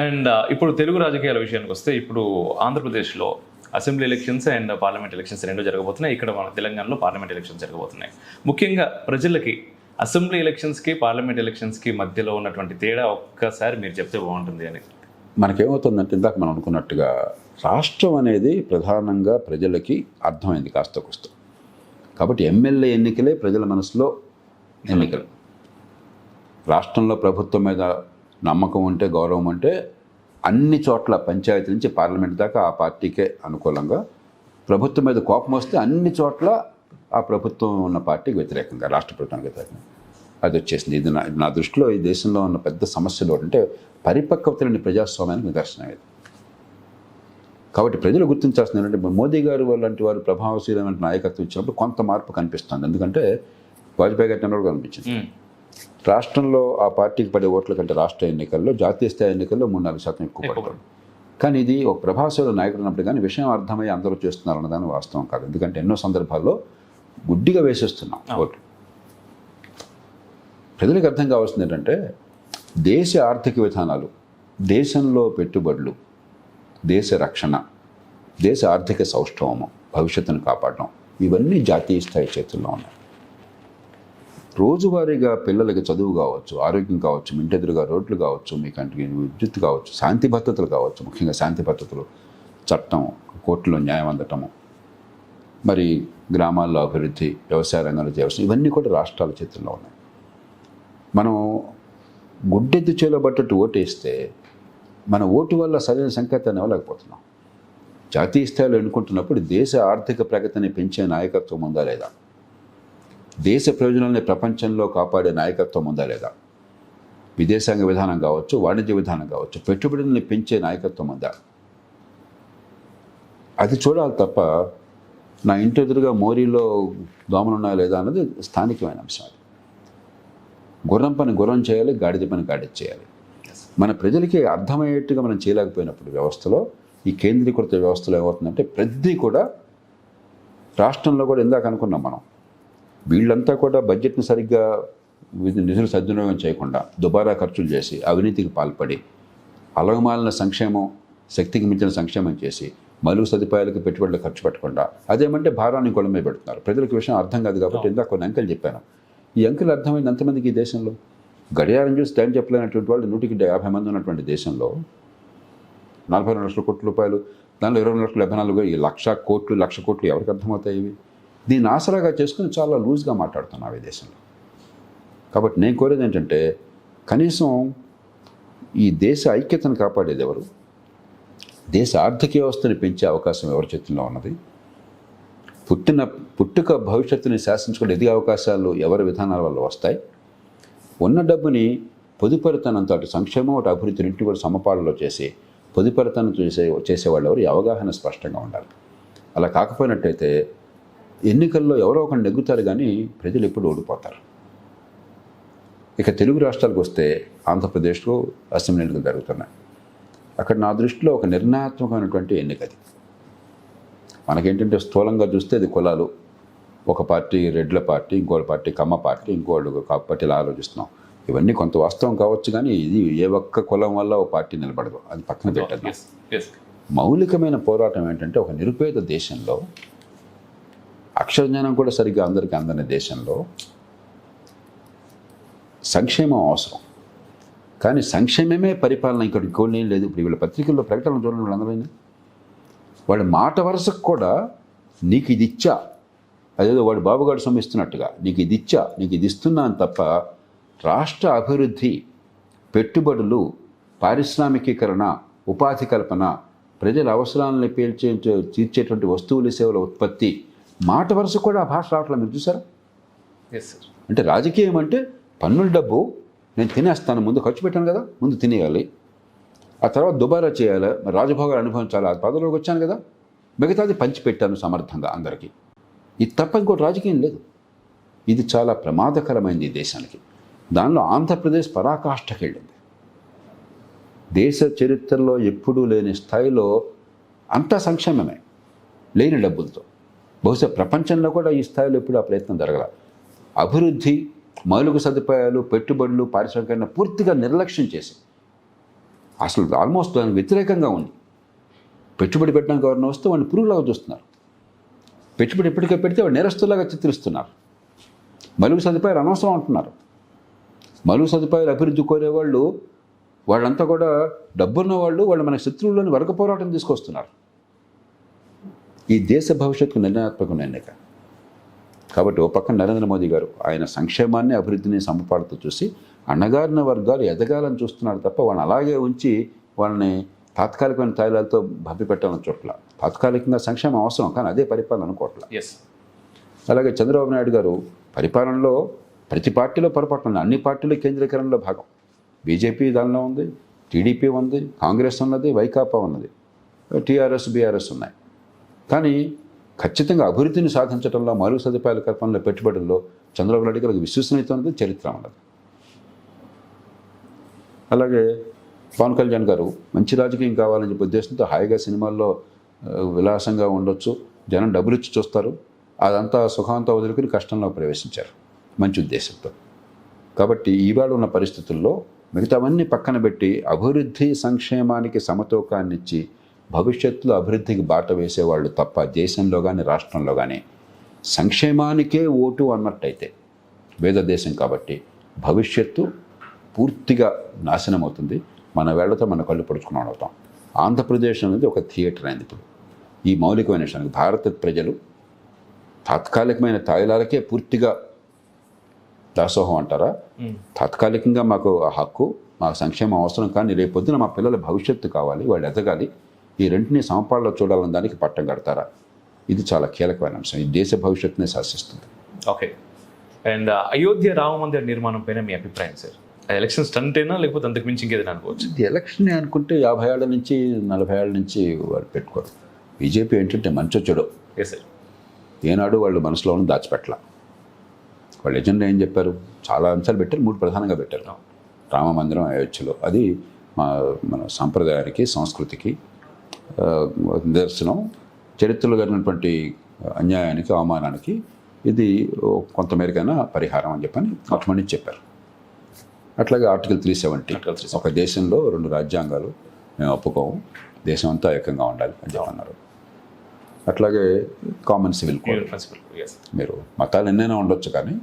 And ఇప్పుడు తెలుగు రాజకీయాల విషయానికి వస్తే ఇప్పుడు ఆంధ్రప్రదేశ్లో assembly elections and parliament elections రెండు జరగబోతున్నాయి. ఇక్కడ మన తెలంగాణలో పార్లమెంట్ ఎలక్షన్స్ జరగబోతున్నాయి. ముఖ్యంగా ప్రజలకి అసెంబ్లీ ఎలక్షన్స్కి పార్లమెంట్ ఎలక్షన్స్కి మధ్యలో ఉన్నటువంటి తేడా ఒక్కసారి మీరు చెప్తే బాగుంటుంది అని. మనకేమవుతుందంటే ఇందాక మనం అనుకున్నట్టుగా రాష్ట్రం అనేది ప్రధానంగా ప్రజలకి అర్థమైంది కాస్త కొస్త కాబట్టి ఎమ్మెల్యే ఎన్నికలే ప్రజల మనసులో ఎన్నికలు. రాష్ట్రంలో ప్రభుత్వం మీద నమ్మకం ఉంటే గౌరవం ఉంటే అన్ని చోట్ల పంచాయతీ నుంచి పార్లమెంట్ దాకా ఆ పార్టీకే అనుకూలంగా ప్రభుత్వం మీద కోపం వస్తే అన్ని చోట్ల ఆ ప్రభుత్వం ఉన్న పార్టీకి వ్యతిరేకంగా రాష్ట్ర ప్రభుత్వానికి వ్యతిరేకంగా. అది వచ్చేసింది. ఇది నా నా దృష్టిలో ఈ దేశంలో ఉన్న పెద్ద సమస్యలు అంటే పరిపక్వత లేని ప్రజాస్వామ్యానికి నిదర్శనం ఇది. కాబట్టి ప్రజలు గుర్తించాల్సింది ఏంటంటే మోదీ గారు లాంటి వారు ప్రభావశీలమైన నాయకత్వం ఇచ్చినప్పుడు కొంత మార్పు కనిపిస్తుంది. ఎందుకంటే వాజ్పేయి గారి టెండర్ కనిపించింది. రాష్ట్రంలో ఆ పార్టీకి పడే ఓట్ల కంటే రాష్ట్ర ఎన్నికల్లో జాతీయ స్థాయి ఎన్నికల్లో మూడు నాలుగు శాతం ఎక్కువ పడతాడు కానీ ఇది ఒక ప్రభావశీల నాయకుడు ఉన్నప్పుడు కానీ విషయం అర్థమై అందరూ చేస్తున్నారు అన్నదాని వాస్తవం కాదు. ఎందుకంటే ఎన్నో సందర్భాల్లో గుడ్డిగా వేసేస్తున్నాం ఓటు ప్రజలకు అర్థం కావాల్సింది ఏంటంటే దేశ ఆర్థిక విధానాలు దేశంలో పెట్టుబడులు దేశ రక్షణ దేశ ఆర్థిక సౌష్ఠవము భవిష్యత్తును కాపాడడం ఇవన్నీ జాతీయ స్థాయి చేతుల్లో ఉన్నాయి. రోజువారీగా పిల్లలకి చదువు కావచ్చు ఆరోగ్యం కావచ్చు ఇంటెదురుగా రోడ్లు కావచ్చు మీ కంటికి విద్యుత్ కావచ్చు శాంతి భద్రతలు కావచ్చు ముఖ్యంగా శాంతి భద్రతలు చట్టం కోర్టులో న్యాయం అందటము మరి గ్రామాల్లో అభివృద్ధి వ్యవసాయ రంగంలో చేయవలసిన ఇవన్నీ కూడా రాష్ట్రాల చేతుల్లో ఉన్నాయి. మనం గుడ్డెద్దు చేలబట్టట్టు ఓటేస్తే మన ఓటు వల్ల సరైన సంకేతాన్ని ఇవ్వలేకపోతున్నాం. జాతీయ స్థాయిలో ఎన్నుకుంటున్నప్పుడు దేశ ఆర్థిక ప్రగతిని పెంచే నాయకత్వం ఉందా లేదా? దేశ ప్రయోజనాల్ని ప్రపంచంలో కాపాడే నాయకత్వం ఉందా లేదా? విదేశాంగ విధానం కావచ్చు వాణిజ్య విధానం కావచ్చు పెట్టుబడుల్ని పెంచే నాయకత్వం ఉందా? అది చూడాలి తప్ప నా ఇంటి ఎదురుగా మోరీలో దోమలు ఉన్నాయా లేదా అన్నది స్థానికమైన అంశం అది. గుర్రం పని గుర్రం చేయాలి గాడిద పని గాడిద చేయాలి. మన ప్రజలకి అర్థమయ్యేట్టుగా మనం చేయలేకపోయినప్పుడు వ్యవస్థలో ఈ కేంద్రీకృత వ్యవస్థలో ఏమవుతుందంటే ప్రతిదీ కూడా రాష్ట్రంలో కూడా ఇందాక అనుకున్నాం మనం. వీళ్ళంతా కూడా బడ్జెట్ని సరిగ్గా నిధులు సద్వినియోగం చేయకుండా దుబారా ఖర్చులు చేసి అవినీతికి పాల్పడి అలగమాలిన సంక్షేమం శక్తికి మించిన సంక్షేమం చేసి మలుగు సదుపాయాలకు పెట్టుబడులు ఖర్చు పెట్టకుండా అదేమంటే భారాన్ని గొడవ మీద పెడుతున్నారు. ప్రజలకు విషయం అర్థం కాదు కాబట్టి ఇందాక కొన్ని అంకెలు చెప్పాను. ఈ అంకెలు అర్థమైంది ఎంతమందికి ఈ దేశంలో? గడియారం చూసి టైం చెప్పలేనటువంటి వాళ్ళు నూటికి యాభై మంది ఉన్నటువంటి దేశంలో నలభై రెండు లక్షల కోట్ల రూపాయలు దానిలో ఇరవై లక్షల డెబ్బై నాలుగు ఈ లక్ష కోట్లు లక్ష కోట్లు ఎవరికి అర్థమవుతాయి ఇవి? దీన్ని ఆసరాగా చేసుకుని చాలా లూజ్గా మాట్లాడుతున్నాం ఈ దేశంలో. కాబట్టి నేను కోరేది ఏంటంటే కనీసం ఈ దేశ ఐక్యతను కాపాడేది ఎవరు? దేశ ఆర్థిక వ్యవస్థను పెంచే అవకాశం ఎవరి చేతుల్లో ఉన్నది? పుట్టిన పుట్టుక భవిష్యత్తుని శాసించుకునే ఎదిగే అవకాశాలు ఎవరి విధానాల వల్ల వస్తాయి? ఉన్న డబ్బుని పొదుపరితనంతో అటు సంక్షేమం అటు అభివృద్ధి రెండు కూడా సమపాలలో చేసి పొదుపరితనం చేసే చేసేవాళ్ళు ఎవరు? అవగాహన స్పష్టంగా ఉండాలి. అలా కాకపోయినట్టయితే ఎన్నికల్లో ఎవరో ఒకరు నెగ్గుతారు కానీ ప్రజలు ఎప్పుడు ఓడిపోతారు. ఇక తెలుగు రాష్ట్రాలకు వస్తే ఆంధ్రప్రదేశ్లో అసెంబ్లీ ఎన్నికలు జరుగుతున్నాయి. అక్కడ నా దృష్టిలో ఒక నిర్ణయాత్మకమైనటువంటి ఎన్నికది మనకేంటంటే స్థూలంగా చూస్తే అది కులాలు. ఒక పార్టీ రెడ్ల పార్టీ ఇంకో పార్టీ కమ్మ పార్టీ ఇంకోళ్ళు కాపు పార్టీలు ఆలోచిస్తున్నాం. ఇవన్నీ కొంత వాస్తవం కావచ్చు కానీ ఇది ఏ ఒక్క కులం వల్ల ఒక పార్టీ నిలబడదు. అది పక్కన పెట్టదు మౌలికమైన పోరాటం ఏంటంటే ఒక నిరుపేద దేశంలో అక్షరజ్ఞానం కూడా సరిగ్గా అందరికీ అందని దేశంలో సంక్షేమం అవసరం. కానీ సంక్షేమమే పరిపాలన ఇక్కడ ఇంకోటి లేదు. ఇప్పుడు వీళ్ళ పత్రికల్లో ప్రకటనలు చూడండి వాళ్ళందరైనా వాళ్ళ మాట వరుసకు కూడా నీకు ఇది ఇచ్చా. అదేదో వాడు బాబుగాడు సొమ్మిస్తున్నట్టుగా నీకు ఇది ఇచ్చా నీకు ఇది ఇస్తున్నాను తప్ప రాష్ట్ర అభివృద్ధి పెట్టుబడులు పారిశ్రామికీకరణ ఉపాధి కల్పన ప్రజల అవసరాలను పీల్చే తీర్చేటువంటి వస్తువులు సేవల ఉత్పత్తి మాట వరుస కూడా ఆ భాష రావట్లేదు మీరు చూసారా ఎస్ సార్ అంటే రాజకీయం అంటే పన్నుల డబ్బు నేను తినేస్తాను ముందు ఖర్చు పెట్టాను కదా ముందు తినేయాలి. ఆ తర్వాత దుబారా చేయాలి మరి రాజభోగాలు అనుభవించాలి ఆ పదవిలోకి వచ్చాను కదా మిగతాది పంచిపెట్టాను సమర్థంగా అందరికీ. ఇది తప్ప ఇంకోటి రాజకీయం లేదు. ఇది చాలా ప్రమాదకరమైంది ఈ దేశానికి. దానిలో ఆంధ్రప్రదేశ్ పరాకాష్ఠకి వెళ్ళింది. దేశ చరిత్రలో ఎప్పుడూ లేని స్థాయిలో అంతా సంక్షేమమే లేని డబ్బులతో. బహుశా ప్రపంచంలో కూడా ఈ స్థాయిలో ఎప్పుడు ఆ ప్రయత్నం జరగల. అభివృద్ధి మౌలిక సదుపాయాలు పెట్టుబడులు పారిశ్రామికరణ పూర్తిగా నిర్లక్ష్యం చేసి అసలు ఆల్మోస్ట్ దానికి వ్యతిరేకంగా ఉంది. పెట్టుబడి పెట్టడానికి ఎవరిని వస్తే వాడిని పురుగులాగా చూస్తున్నారు. పెట్టుబడి ఎప్పటికే పెడితే వాడు నేరస్తులాగా చిత్రిస్తున్నారు. మలుగు సదుపాయాలు అనవసరం అంటున్నారు. మలుగు సదుపాయాలు అభివృద్ధి కోరేవాళ్ళు వాళ్ళంతా కూడా డబ్బున్న వాళ్ళు వాళ్ళు మన శత్రువులను వర్గ పోరాటం తీసుకొస్తున్నారు. ఈ దేశ భవిష్యత్తుకు నిర్ణయాత్మకమైన ఎన్నిక కాబట్టి ఓ పక్కన నరేంద్ర మోదీ గారు ఆయన సంక్షేమాన్ని అభివృద్ధిని సమపాడుతూ చూసి అణగారిన వర్గాలు ఎదగాలని చూస్తున్నారు తప్ప వాళ్ళని అలాగే ఉంచి వాళ్ళని తాత్కాలికమైన తాయిలాలతో భవ్యపెట్టాలని చోట్ల తాత్కాలికంగా సంక్షేమం అవసరం కానీ అదే పరిపాలన అనుకోవట్ల. ఎస్ అలాగే చంద్రబాబు నాయుడు గారు పరిపాలనలో ప్రతి పార్టీలో పొరపాటు ఉంది. అన్ని పార్టీలు కేంద్రీకరణలో భాగం. బీజేపీ దానిలో ఉంది టీడీపీ ఉంది కాంగ్రెస్ ఉన్నది వైకాపా ఉన్నది. టీఆర్ఎస్ బీఆర్ఎస్ ఉన్నాయి. కానీ ఖచ్చితంగా అభివృద్ధిని సాధించడంలో మరుగు సదుపాయాల కల్పనలో పెట్టుబడుల్లో చంద్రబాబు నాయుడు గారికి విశ్వసనీయత ఉన్నది చరిత్ర ఉన్నది అలాగే పవన్ కళ్యాణ్ గారు మంచి రాజకీయం కావాలని చెప్పి ఉద్దేశంతో హాయిగా సినిమాల్లో విలాసంగా ఉండొచ్చు జనం డబ్బులు ఇచ్చి చూస్తారు అదంతా సుఖాంతా వదులుకుని కష్టంలో ప్రవేశించారు. మంచి ఉద్దేశంతో. కాబట్టి ఇవాళ ఉన్న పరిస్థితుల్లో మిగతావన్నీ పక్కన పెట్టి అభివృద్ధి సంక్షేమానికి సమతూకాన్ని ఇచ్చి భవిష్యత్తులో అభివృద్ధికి బాట వేసేవాళ్ళు తప్ప దేశంలో కానీ రాష్ట్రంలో కానీ సంక్షేమానికే ఓటు అన్నట్టయితే వేద దేశం కాబట్టి భవిష్యత్తు పూర్తిగా నాశనం అవుతుంది మన వేళ్ళతో మన కళ్ళు పొడుచుకుని అవుతాం ఆంధ్రప్రదేశ్ అనేది ఒక థియేటర్ అయింది ఇప్పుడు. ఈ మౌలికమైన విషయానికి భారత ప్రజలు తాత్కాలికమైన తాయిలాలకే పూర్తిగా దాసోహం అంటారా? తాత్కాలికంగా మాకు ఆ హక్కు మా సంక్షేమం అవసరం కానీ రేపొద్దున మా పిల్లల భవిష్యత్తు కావాలి వాళ్ళు ఎదగాలి. ఈ రెంటిని సమపాల్లో చూడాలని దానికి పట్టం కడతారా? ఇది చాలా కీలకమైన అంశం. ఈ దేశ భవిష్యత్తునే శాసిస్తుంది. ఓకే అండ్ అయోధ్య రామ మందిర నిర్మాణం పైన మీ అభిప్రాయం సార్ ఎలక్షన్ స్టంటేనా లేకపోతే అంతకు మించి ఇంకేదైనా అనుకోవచ్చు? ఇది ఎలక్షన్ అనుకుంటే యాభై ఏళ్ళ నుంచి నలభై ఏళ్ళ నుంచి వాళ్ళు పెట్టుకోరు. బీజేపీ ఏంటంటే మంచో చెడో. ఎస్ సార్ ఏనాడు వాళ్ళు మనసులో ఉన్న దాచిపెట్టల. వాళ్ళు ఎజెండా ఏం చెప్పారు? చాలా అంశాలు పెట్టారు మూడు ప్రధానంగా పెట్టారు. రామ మందిరం అయోధ్యలో. అది మా మన సాంప్రదాయానికి సంస్కృతికి నిదర్శనం. చరిత్రలో జరిగినటువంటి అన్యాయానికి అవమానానికి ఇది కొంతమేరకైనా పరిహారం అని చెప్పని మొట్టమొదటి చెప్పారు. అట్లాగే ఆర్టికల్ త్రీ సెవెంటీ Article 370. ఒక దేశంలో రెండు రాజ్యాంగాలు మేము ఒప్పుకోము. దేశం అంతా ఏకంగా ఉండాలి అని చెప్పన్నారు. అట్లాగే కామన్ సివిల్ కోడ్ మీరు మతాలు ఎన్నైనా ఉండొచ్చు కానీ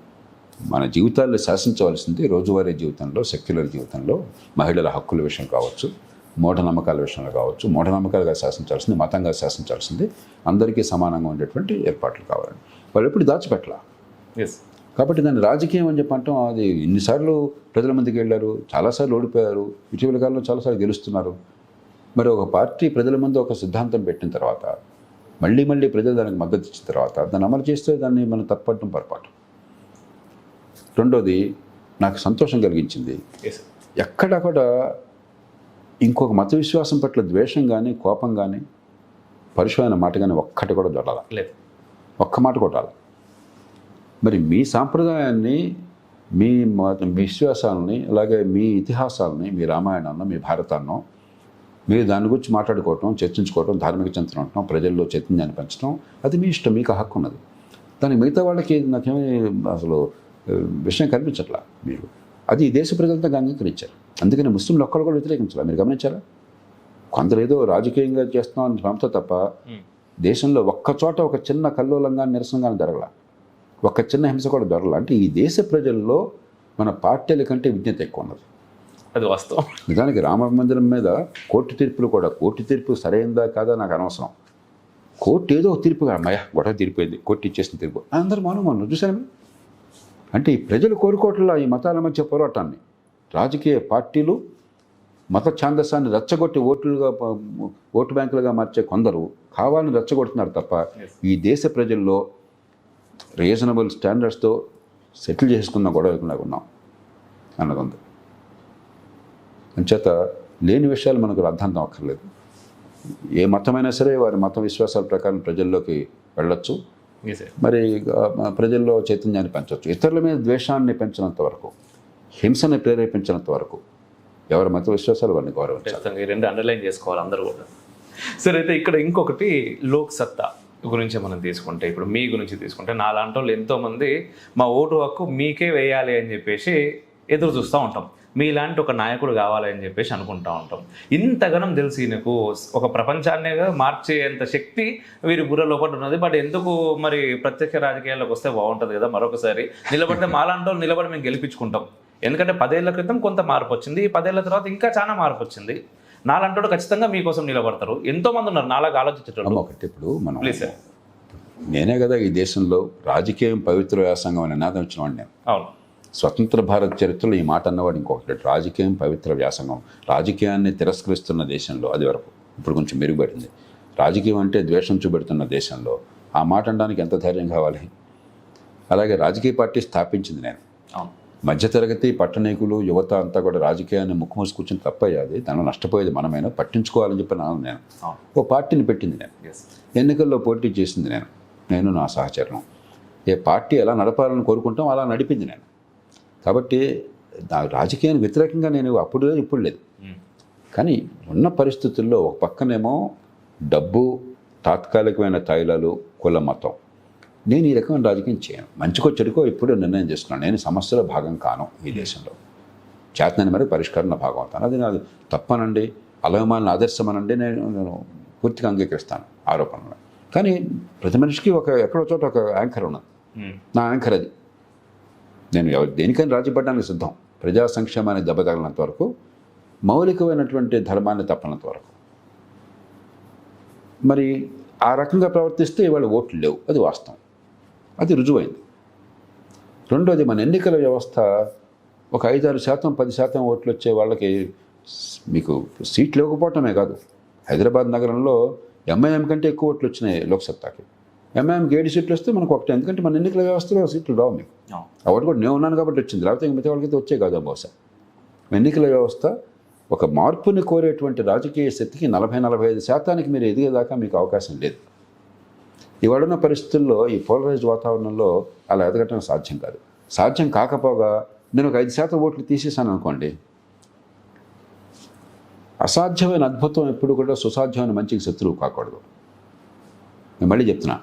మన జీవితాల్లో శాసించవలసింది రోజువారీ జీవితంలో సెక్యులర్ జీవితంలో మహిళల హక్కుల విషయం కావచ్చు. మూఢనమ్మకాల విషయంలో కావచ్చు మూఢనమ్మకాలుగా శాసించాల్సింది మతంగా శాసించాల్సింది అందరికీ సమానంగా ఉండేటువంటి ఏర్పాట్లు కావాలని వాళ్ళు ఎప్పుడు దాచిపెట్టలా? ఎస్ కాబట్టి దాన్ని రాజకీయం అని చెప్పి అంటాం అది ఇన్నిసార్లు ప్రజల మందికి వెళ్ళారు చాలాసార్లు ఓడిపోయారు ఇటీవల కాలంలో చాలాసార్లు గెలుస్తున్నారు. మరి ఒక పార్టీ ప్రజల ముందు ఒక సిద్ధాంతం పెట్టిన తర్వాత మళ్ళీ మళ్ళీ ప్రజలు దానికి మద్దతు ఇచ్చిన తర్వాత దాన్ని అమలు చేస్తే దాన్ని మనం తప్పట్టడం పొరపాటు. రెండోది నాకు సంతోషం కలిగించింది. ఎక్కడ కూడా ఇంకొక మత విశ్వాసం పట్ల ద్వేషం కానీ కోపం కానీ పరుషమైన మాట కానీ ఒక్కటి కూడా దొరల లేదు. ఒక్క మాట కొట్టాలి మరి మీ సాంప్రదాయాన్ని మీ విశ్వాసాలని అలాగే మీ ఇతిహాసాలని మీ రామాయణాన్ని మీ భారతాన్ని మీరు దాని గురించి మాట్లాడుకోవటం చర్చించుకోవటం ధార్మిక చింతన ఉండటం ప్రజల్లో చైతన్యాన్ని పెంచడం అది మీ ఇష్టం మీకు హక్కు ఉన్నది. దానికి మిగతా వాళ్ళకి నాకేమీ అసలు విషయం కనిపించట్లా మీరు? అది దేశ ప్రజలతో అంగీకరించారు. అందుకని ముస్లింలు ఒక్కరు కూడా వ్యతిరేకించాలి మీరు గమనించారా? కొందరు ఏదో రాజకీయంగా చేస్తున్నాం అని పంపుతా తప్ప దేశంలో ఒక్క చోట ఒక చిన్న కల్లోలంగా నిరసనగా జరగల. ఒక్క చిన్న హింస కూడా దొరల అంటే ఈ దేశ ప్రజల్లో మన పార్టీల కంటే విజ్ఞత ఎక్కువ ఉన్నది. అది వాస్తవం. నిజానికి రామ మందిరం మీద కోర్టు తీర్పులు కూడా కోర్టు తీర్పు సరైందా కాదా నాకు అనవసరం. కోర్టు ఏదో ఒక తీర్పు అమ్మయ్య గొడవ తీరిపోయింది కోర్టు ఇచ్చేసిన తీర్పు. అందరు మౌనం మనం చూసాను అంటే ఈ ప్రజలు కోరుకోవట్లా ఈ మతాల మధ్య పోరాటాన్ని. రాజకీయ పార్టీలు మత ఛాందస్సాన్ని రెచ్చగొట్టి ఓట్లుగా ఓటు బ్యాంకులుగా మార్చే కొందరు కావాలని రెచ్చగొడుతున్నారు తప్ప. ఈ దేశ ప్రజల్లో రీజనబుల్ స్టాండర్డ్స్తో సెటిల్ చేసుకున్న గొడవకుండా ఉన్నాం అన్నది ఉంది అంచేత లేని విషయాలు మనకు అర్థాంతం అక్కర్లేదు ఏ మతమైనా సరే వారి మత విశ్వాసాల ప్రకారం ప్రజల్లోకి వెళ్ళొచ్చు. మరి ప్రజల్లో చైతన్యాన్ని పెంచవచ్చు ఇతరుల మీద ద్వేషాన్ని పెంచినంత వరకు హింసను ప్రేరేపించినంత వరకు ఎవరి మత విశ్వాసాలు వారిని గౌరవించాలి. ఈ రెండు అండర్లైన్ చేసుకోవాలి అందరూ కూడా. సరే అయితే ఇక్కడ ఇంకొకటి లోక్ సత్తా గురించి మనం తీసుకుంటే ఇప్పుడు మీ గురించి తీసుకుంటే నా లాంటి వాళ్ళు ఎంతోమంది మా ఓటు హక్కు మీకే వేయాలి అని చెప్పేసి ఎదురు చూస్తూ ఉంటాం. మీలాంటి ఒక నాయకుడు కావాలని చెప్పేసి అనుకుంటా ఉంటాం. ఇంతగనం తెలిసి నీకు ఒక ప్రపంచాన్నే మార్చేంత శక్తి వీరి బుర్ర లోపల ఉన్నది. బట్ ఎందుకు మరి ప్రత్యక్ష రాజకీయాల్లోకి వస్తే బాగుంటుంది కదా మరొకసారి. నిలబడితే మాలాంటి వాళ్ళు నిలబడి మేము గెలిపించుకుంటాం. ఎందుకంటే పదేళ్ళ క్రితం కొంత మార్పు వచ్చింది. పదేళ్ళ తర్వాత ఇంకా చాలా మార్పు వచ్చింది. నాలంటోడు ఖచ్చితంగా మీకోసం నిలబడతారు. ఎంతో మంది ఉన్నారు. నాలాగా ఆలోచించేటోళ్ళు. అమ్మ ఒకటి ఇప్పుడు మనం ప్లీజ్ సార్ నేనే కదా ఈ దేశంలో రాజకీయం పవిత్ర వ్యాసంగం అనే నినాదం ఇచ్చిన వాడిని నేను. అవును. స్వతంత్ర భారత్ చరిత్రలో ఈ మాట అన్నవాడు ఇంకొకటి. రాజకీయం పవిత్ర వ్యాసంగం. రాజకీయాన్ని తిరస్కరిస్తున్న దేశంలో అది వరకు. ఇప్పుడు కొంచెం మెరుగుపడింది. రాజకీయం అంటే ద్వేషం చూపెడుతున్న దేశంలో. ఆ మాట అనడానికి ఎంత ధైర్యం కావాలి? అలాగే రాజకీయ పార్టీ స్థాపించింది నేను. అవును. మధ్యతరగతి పట్టణీకులు యువత అంతా కూడా రాజకీయాన్ని ముక్కు మూసి కూర్చొని తప్పయ్యాది. దానిలో నష్టపోయేది మనమైనా. పట్టించుకోవాలని చెప్పి నాను నేను ఓ పార్టీని పెట్టింది నేను. ఎన్నికల్లో పోటీ చేసింది నేను. నేను నా సహచరణం ఏ పార్టీ ఎలా నడపాలని కోరుకుంటాం అలా నడిపింది నేను. కాబట్టి నా రాజకీయానికి వ్యతిరేకంగా నేను అప్పుడు లేదు ఇప్పుడు లేదు. కానీ ఉన్న పరిస్థితుల్లో ఒక పక్కనేమో డబ్బు తాత్కాలికమైన తైలాలు కుల మతం. నేను ఈ రకమైన రాజకీయం చేయను. మంచికో చెడుకో ఇప్పుడు నిర్ణయం చేసుకున్నాను. నేను సమస్యలో భాగం కాను ఈ దేశంలో. చేతనని మరి పరిష్కారం నా భాగం అవుతాను. అది నాది తప్పనండి. అలవమాలిన ఆదర్శమనండి. నేను నేను పూర్తిగా అంగీకరిస్తాను ఆరోపణలు. కానీ ప్రతి మనిషికి ఒక ఎక్కడో చోట ఒక యాంకర్ ఉన్నది. నా యాంకర్ అది. నేను ఎవరు దేనికైనా రాజీపడడానికి సిద్ధం. ప్రజా సంక్షేమాన్ని దెబ్బతగలినంత వరకు మౌలికమైనటువంటి ధర్మాన్ని తప్పనంత వరకు. మరి ఆ రకంగా ప్రవర్తిస్తే ఇవాళ ఓట్లు లేవు. అది వాస్తవం. అది రుజువైంది. రెండోది మన ఎన్నికల వ్యవస్థ ఒక ఐదారు శాతం పది శాతం ఓట్లు వచ్చే వాళ్ళకి మీకు సీట్లు ఇవ్వకపోవటమే కాదు. హైదరాబాద్ నగరంలో ఎంఐఎం కంటే ఎక్కువ ఓట్లు వచ్చినాయి లోక్సత్తాకి. ఎంఐఎంకి ఏడు సీట్లు వస్తే మనకు ఒకటి ఎందుకంటే మన ఎన్నికల వ్యవస్థలో సీట్లు రావు మీకు. ఆ ఓటు కూడా నేను ఉన్నాను కాబట్టి వచ్చింది. లేకపోతే ఇంక మిగతా వాళ్ళకైతే వచ్చే కాదు బహుశా. ఎన్నికల వ్యవస్థ ఒక మార్పుని కోరేటువంటి రాజకీయ శక్తికి నలభై నలభై ఐదు శాతానికి మీరు ఎదిగేదాకా మీకు అవకాశం లేదు. ఇవాడున్న పరిస్థితుల్లో ఈ పోలరైజ్ వాతావరణంలో అలా ఎదగటం సాధ్యం కాదు. సాధ్యం కాకపోగా నేను ఒక ఐదు శాతం ఓట్లు తీసేసాను అనుకోండి. అసాధ్యమైన అద్భుతం ఎప్పుడు కూడా సుసాధ్యమైన మంచికి శత్రువు కాకూడదు. నేను మళ్ళీ చెప్తున్నా.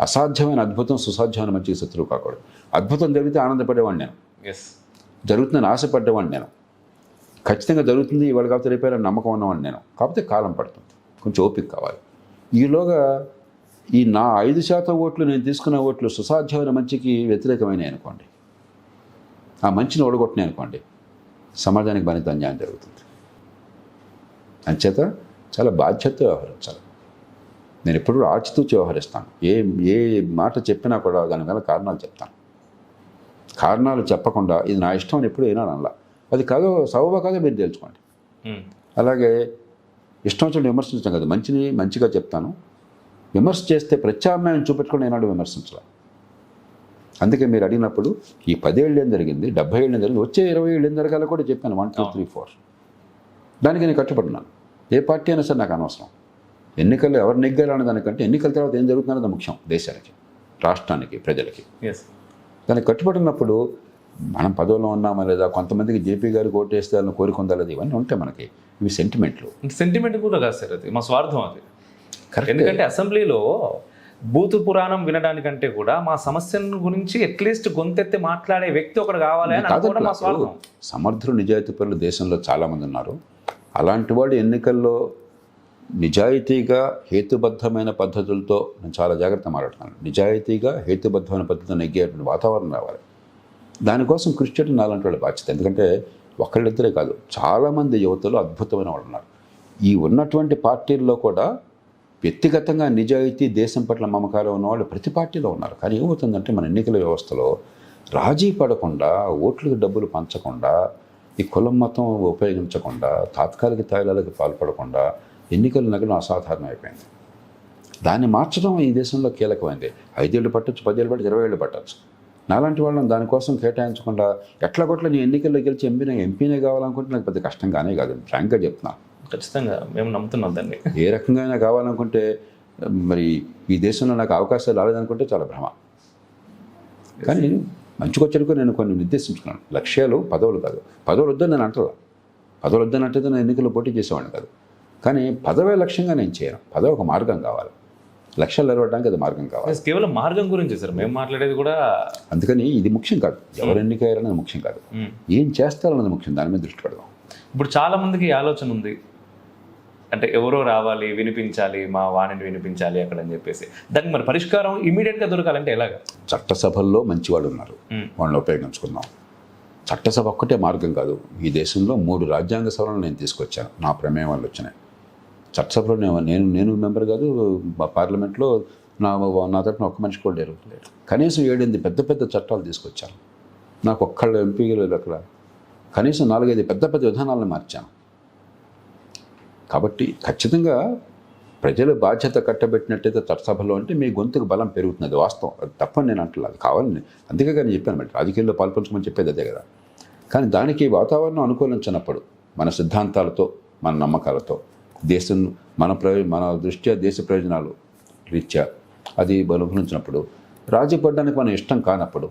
అసాధ్యమైన అద్భుతం సుసాధ్యమైన మంచికి శత్రువు కాకూడదు. అద్భుతం జరిగితే ఆనందపడేవాడిని నేను. ఎస్ జరుగుతుందని ఆశపడ్డవాడిని నేను. ఖచ్చితంగా జరుగుతుంది ఇవాళ కాకపోతే రేపే నమ్మకం ఉన్నవాడిని నేను. కాకపోతే కాలం పడుతుంది. కొంచెం ఓపిక కావాలి. ఈలోగా ఈ నా ఐదు శాతం ఓట్లు నేను తీసుకున్న ఓట్లు సుసాధ్యమైన మంచికి వ్యతిరేకమైన అనుకోండి. ఆ మంచిని ఓడగొట్టినాయి అనుకోండి. సమాజానికి మరింత అన్యాయం జరుగుతుంది. అంచేత చాలా బాధ్యతతో వ్యవహరించాలి. నేను ఎప్పుడు ఆచితూచి వ్యవహరిస్తాను. ఏ ఏ మాట చెప్పినా కూడా దాని వల్ల కారణాలు చెప్తాను. కారణాలు చెప్పకుండా ఇది నా ఇష్టం అని ఎప్పుడు అనలా. అది కాదో సబబా కాదో మీరు తెలుసుకోండి అలాగే ఇష్టం వచ్చిన విమర్శించడం కాదు. మంచిని మంచిగా చెప్తాను. విమర్శ చేస్తే ప్రత్యామ్నాయం చూపెట్టుకుని ఏనాడు విమర్శించాలి. అందుకే మీరు అడిగినప్పుడు ఈ పదేళ్ళు ఏం జరిగింది డెబ్బై ఏళ్ళు ఏం జరిగింది వచ్చే ఇరవై ఏళ్ళు ఏం జరగాలో కూడా చెప్పాను వన్ టూ త్రీ ఫోర్. దానికి నేను కట్టుబడినాను. ఏ పార్టీ అయినా సరే నాకు అనవసరం. ఎన్నికల్లో ఎవరు నెగ్గాలనే దానికంటే ఎన్నికల తర్వాత ఏం జరుగుతుందన్నది ముఖ్యం దేశానికి రాష్ట్రానికి ప్రజలకి. ఎస్ దానికి కట్టుబడినప్పుడు మనం పదవిలో ఉన్నామా లేదా కొంతమందికి జేపీ గారికి ఓటేస్తే వాళ్ళని కోరికొందా లేదా ఇవన్నీ ఉంటాయి మనకి. ఇవి సెంటిమెంట్లు సెంటిమెంట్ కూడా కాదు సార్ అది మా స్వార్థం అది. ఎందుకంటే అసెంబ్లీలో బూతు పురాణం వినడానికంటే కూడా మా సమస్యల గురించి అట్లీస్ట్ గొంతెత్తి మాట్లాడే వ్యక్తి ఒకడు కావాలి అని సమర్థులు నిజాయితీ పరులు దేశంలో చాలామంది ఉన్నారు. అలాంటి వాడు ఎన్నికల్లో నిజాయితీగా హేతుబద్ధమైన పద్ధతులతో నేను చాలా జాగ్రత్త మాట్లాడుతున్నాను. నిజాయితీగా హేతుబద్ధమైన పద్ధతితో నెగ్గేటువంటి వాతావరణం రావాలి. దానికోసం కృషి చేయడం నాలాంటి వాళ్ళ బాధ్యత. ఎందుకంటే ఒకళ్ళిద్దరే కాదు చాలామంది యువతలు అద్భుతమైన వాళ్ళు ఉన్నారు ఈ ఉన్నటువంటి పార్టీల్లో కూడా వ్యక్తిగతంగా నిజాయితీ దేశం పట్ల మమకాలు ఉన్నవాళ్ళు ప్రతి పార్టీలో ఉన్నారు. కానీ ఏమవుతుందంటే మన ఎన్నికల వ్యవస్థలో రాజీ పడకుండా ఓట్లకు డబ్బులు పంచకుండా ఈ కులం మతం ఉపయోగించకుండా తాత్కాలిక తాయిలాలకు పాల్పడకుండా ఎన్నికల నగరం అసాధారణం అయిపోయింది. దాన్ని మార్చడం ఈ దేశంలో కీలకమైంది. ఐదేళ్ళు పట్టొచ్చు పదేళ్ళు పట్టచ్చు ఇరవై ఏళ్ళు పట్టచ్చు. నాలాంటి వాళ్ళని దానికోసం కేటాయించకుండా ఎట్లా కొట్ల నీ ఎన్నికల్లో గెలిచి ఎంపీనే ఎంపీనే కావాలనుకుంటే నాకు పెద్ద కష్టంగానే కాదు. ఫ్రాంక్గా చెప్తున్నా. ఖచ్చితంగా మేము నమ్ముతున్నాం దాన్ని. ఏ రకంగా అయినా కావాలనుకుంటే మరి ఈ దేశంలో నాకు అవకాశాలు రాలేదనుకుంటే చాలా భ్రమ. కానీ మంచుకొచ్చడికి నేను కొన్ని నిర్దేశించుకున్నాను. లక్ష్యాలు పదవులు కాదు. పదవులు వద్దని నేను అంటలా. పదవులు వద్దని అంటే నేను ఎన్నికల్లో పోటీ చేసేవాడిని కాదు. కానీ పదవే లక్ష్యంగా నేను చేయను. పదవి ఒక మార్గం కావాలి. లక్ష్యాలు నెరవేరడానికి అది మార్గం కావాలి. కేవలం మార్గం గురించి సార్. మేము మాట్లాడేది కూడా అందుకని ఇది ముఖ్యం కాదు. ఎవరు ఎన్నికయ్యారనేది ముఖ్యం కాదు. మ్మ్. ఏం చేస్తారన్నది ముఖ్యం. దాని మీద దృష్టి పెడదాం. ఇప్పుడు చాలా మందికి ఈ ఆలోచన ఉంది. అంటే ఎవరో రావాలి వినిపించాలి మా వాణిని వినిపించాలి అక్కడ అని చెప్పేసి. దానికి మరి పరిష్కారం immediate గా దొరకాలంటే ఎలాగా? చట్టసభల్లో మంచివాళ్ళు ఉన్నారు. వాళ్ళని ఉపయోగించుకుందాం. చట్టసభ ఒక్కటే మార్గం కాదు. ఈ దేశంలో మూడు రాజ్యాంగ సభలను నేను తీసుకొచ్చాను. నా ప్రమేయం వల్ల వచ్చినాయి. చట్టసభలో నేను నేను నేను మెంబర్ కాదు మా పార్లమెంట్లో నా నా తరఫున ఒక్క మనిషి కూడా లేరు. కనీసం ఏడెనిమిది పెద్ద పెద్ద చట్టాలు తీసుకొచ్చాను. నాకు ఒక్కళ్ళు ఎంపీలు అక్కడ. కనీసం నాలుగైదు పెద్ద పెద్ద విధానాలను మార్చాను. కాబట్టి ఖచ్చితంగా ప్రజల బాధ్యత కట్టబెట్టినట్టయితే చట్టసభలో అంటే మీ గొంతుకు బలం పెరుగుతుంది వాస్తవం. అది తప్పని నేను అంటలేదు. అది కావాలని అందుకే కానీ చెప్పాను మరి. రాజకీయాల్లో పాల్పంచమని చెప్పేది అదే కదా. కానీ దానికి వాతావరణం అనుకూలించినప్పుడు మన సిద్ధాంతాలతో మన నమ్మకాలతో దేశం మన ప్రయో మన దృష్ట్యా దేశ ప్రయోజనాలు రీత్యా అది అనుకూలించినప్పుడు రాజీ పడడానికి ఇష్టం కానప్పుడు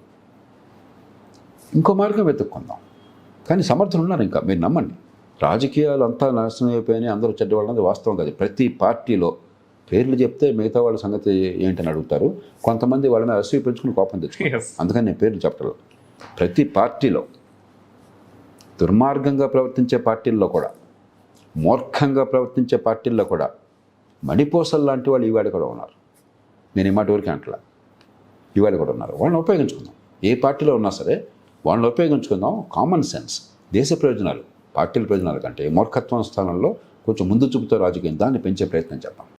ఇంకో మార్గం వెతుక్కుందాం. కానీ సమర్థులు ఉన్నారు ఇంకా. మీరు నమ్మండి. రాజకీయాలు అంతా నాశనం అయిపోయినాయి అందరూ చెడ్డవాళ్ళది వాస్తవం కాదు. ప్రతి పార్టీలో పేర్లు చెప్తే మిగతా వాళ్ళ సంగతి ఏంటని అడుగుతారు. కొంతమంది వాళ్ళ మీద అసూయ పెంచుకుని కోపం తెచ్చుకుంటారు. Yes. అందుకని నేను పేర్లు చెప్పలేదు ప్రతి పార్టీలో దుర్మార్గంగా ప్రవర్తించే పార్టీల్లో కూడా మూర్ఖంగా ప్రవర్తించే పార్టీల్లో కూడా మణిపోసల్ లాంటి వాళ్ళు ఈవాడ కూడా ఉన్నారు. నేను ఈ మాట వరకు అంటలా. ఇవాళ కూడా ఉన్నారు. వాళ్ళని ఉపయోగించుకుందాం. ఏ పార్టీలో ఉన్నా సరే వాళ్ళని ఉపయోగించుకుందాం. కామన్ సెన్స్ దేశ ప్రయోజనాలు. పార్టీల ప్రయోజనాల కంటే మూర్ఖత్వం స్థానంలో కొంచెం ముందు చూపుతో రాజకీయం దాన్ని పెంచే ప్రయత్నం చేద్దాం.